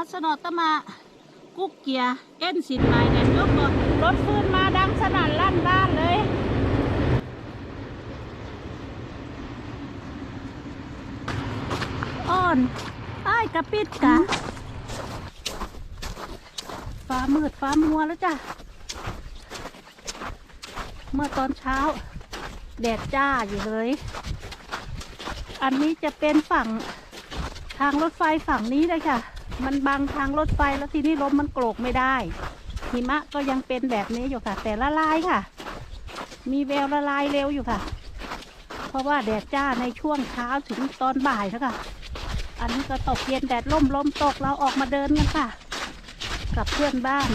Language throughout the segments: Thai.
มัสนอตมา กุ๊กเกียเอ็นสินไม้เนี่ยยกบรถฟื้นมาดังสนั่นลั่นบ้านเลยอ่อนไอ้กระปิดกะฟ้ามืดฟ้ามัวแล้วจ้ะ เมื่อตอนเช้า แดดจ้าอยู่เลย อันนี้จะเป็นฝั่งทางรถไฟฝั่งนี้เลยค่ะ มันบังทางรถไฟแล้วทีนี้ลมมันโกรกไม่ได้ หิมะก็ยังเป็นแบบนี้อยู่ค่ะ แต่ละลายค่ะ มีแววละลายเร็วอยู่ค่ะ เพราะว่าแดดจ้าในช่วงเช้าถึงตอนบ่ายแล้วค่ะ อันนี้ก็ตกเย็นแดดล่มลมตกเราออกมาเดินกันค่ะ กับเพื่อนบ้าน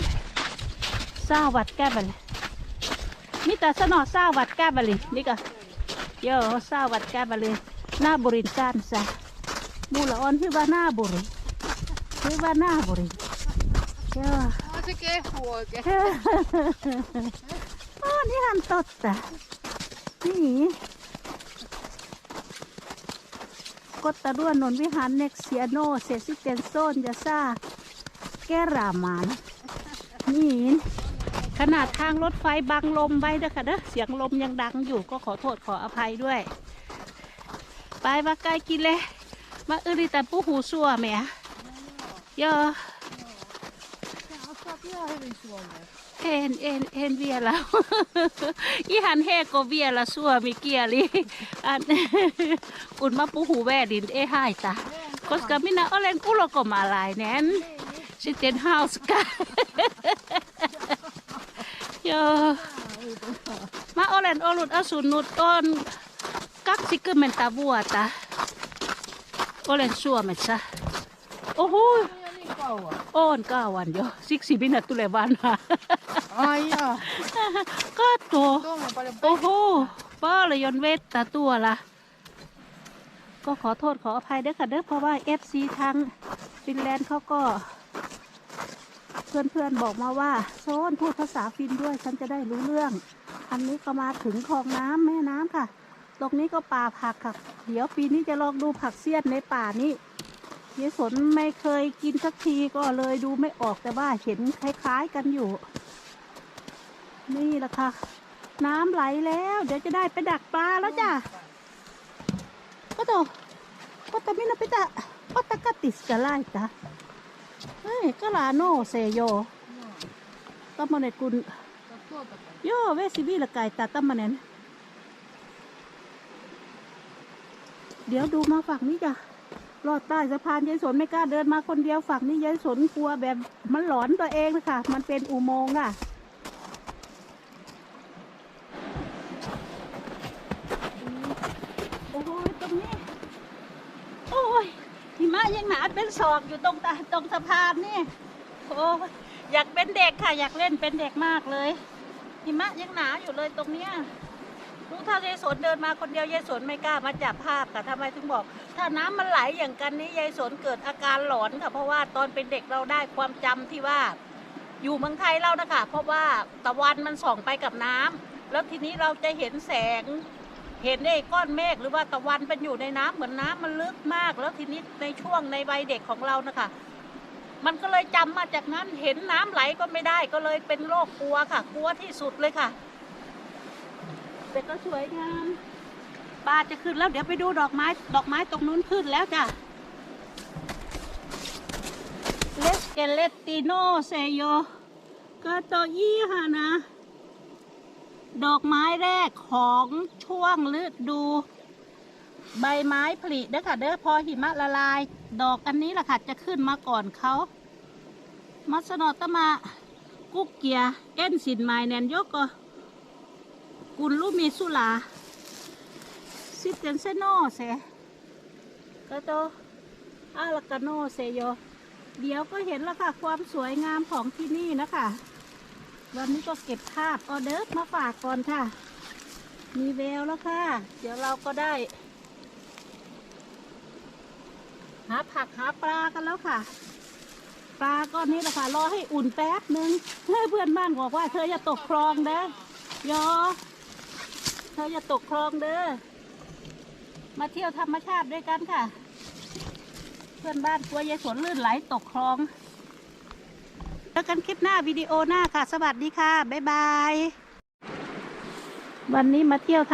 ซาวัดแก้บเลยนี่แต่สนอซาวัดแก้บเลยนี่ก็เยอะซาวัดแก้บเลยหน้าบรินจานซะมูละออนคือว่าหน้าบรินาบริเยอะ Ja, tycker jag är fågel. อ๋อนี่หันตดแต่นี่กตตะด้วนนนวิหารเน็กเซียโนเซซิเจนโซนยาซาแกรามานนี่ขนาดทางรถไฟบังลมไว้เด้อค่ะเด้อเสียงลมยังดังอยู่ก็ขอโทษขออภัยด้วย ไปมาไกลกินเลย มาอึริแต่ปูหูซัวแหม่ Joo. En, en, en vielä. Ihan heko vielä suomi kieli, kun mä puhun väärin, niin ei haita. Koska minä olen ulkomaalainen. Sitten hauska. Joo. Mä olen ollut asunut on 20 vuotta. Olen Suomessa. Oho. Niin kauan. on kauan jo siksi minä tulen vanha Ai jaa. katso Tuolla on paljon โอ้โห paljon vettä tuolla ก็ขอโทษขออภัยด้วยค่ะเด้อเพราะว่า FC ทางฟินแลนด์เขาก็ เพื่อนๆบอกมาว่าโซนพูดภาษาฟินด้วยฉันจะได้รู้เรื่อง อันนี้ก็มาถึงคลองน้ำแม่น้ำค่ะ ตรงนี้ก็ป่าผักค่ะ เดี๋ยวปีนี้จะลองดูผักเสี้ยนในป่านี้ ยายสนไม่เคยกินสักทีก็เลยดูไม่ออกแต่ว่าเห็นคล้ายๆกันอยู่ นี่แหละค่ะ น้ำไหลแล้ว เดี๋ยวจะได้ไปดักปลาแล้วจ้ะก็โตก็ตะมินาปิตะก็ตะกะติสกะไลจ้ะเฮ้ยก็ลาโนเซโยตัมมาเนกุนโยเวสิวิละไก่ตาตัมมาเนนเดี๋ยวดูมาฝั่งนี้จ้ะ ลอดใต้สะพานยายสนไม่กล้าเดินมาคนเดียวฝั่งนี้ยายสนกลัวแบบมันหลอนตัวเองเลยค่ะมันเป็นอุโมงค์อะโอ้ยตรงนี้โอ้ยหิมะยังหนาเป็นศอกอยู่ตรงตาตรงสะพานนี่โอ้ยอยากเป็นเด็กค่ะ อยากเล่นเป็นเด็กมากเลยหิมะยังหนาอยู่เลยตรงเนี้ย สนเดินมาคนเดียวยายสนไม่กล้ามาจับภาพค่ะทำไมถึงบอก ถ้าน้ำมันไหลอย่างกันนี้ยายสนเกิดอาการหลอนค่ะ เพราะว่าตอนเป็นเด็กเราได้ความจำที่ว่า อยู่เมืองไทยเรานะคะเพราะว่าตะวันมันส่องไปกับน้ำแล้วทีนี้เราจะเห็นแสง เห็นไอ้ก้อนเมฆหรือว่าตะวันเป็นอยู่ในน้ำเหมือนน้ำมันลึกมาก แล้วทีนี้ในช่วงในวัยเด็กของเรานะคะ มันก็เลยจำมาจากนั้นเห็นน้ำไหลก็ไม่ได้ก็เลยเป็นโรคกลัวค่ะ กลัวที่สุดเลยค่ะ แต่ก็สวยงามปลาจะขึ้นแล้วเดี๋ยวไปดูดอกไม้ ดอกไม้ตรงนู้นขึ้นแล้วจ้ะเลสเกเลติโนเซโยก็โตยี่ฮะนะ ดอกไม้แรกของช่วงฤดู ใบไม้ผลิเด้อค่ะเด้อพอหิมะละลาย ดอกอันนี้แหละค่ะจะขึ้นมาก่อนเขามัสนอตมากุกเกียเอ็นสินไมายแนนยกก็ กุลลูมีสุลาซิเตนเซโนเซก็โตอาลากาโนเซโยเดี๋ยวก็เห็นแล้วค่ะ ความสวยงามของที่นี่นะคะ วันนี้ก็เก็บภาพออเดิร์ฟมาฝากก่อนค่ะ มีแววแล้วค่ะ เดี๋ยวเราก็ได้ หาผักหาปลากันแล้วค่ะ ปลาก้อนนี้แหละค่ะรอให้อุ่นแป๊บนึงเฮ้เพื่อนบ้านบอกว่าเธออย่าตกคลองเด้ยอ เธออย่าตกคลองเด้อ มาเที่ยวธรรมชาติด้วยกันค่ะ เพื่อนบ้านกลัวยายสวนลื่นไหลตกคลองเจอกันคลิปหน้าวิดีโอหน้าค่ะ สวัสดีค่ะ บ๊ายบาย วันนี้มาเที่ยวท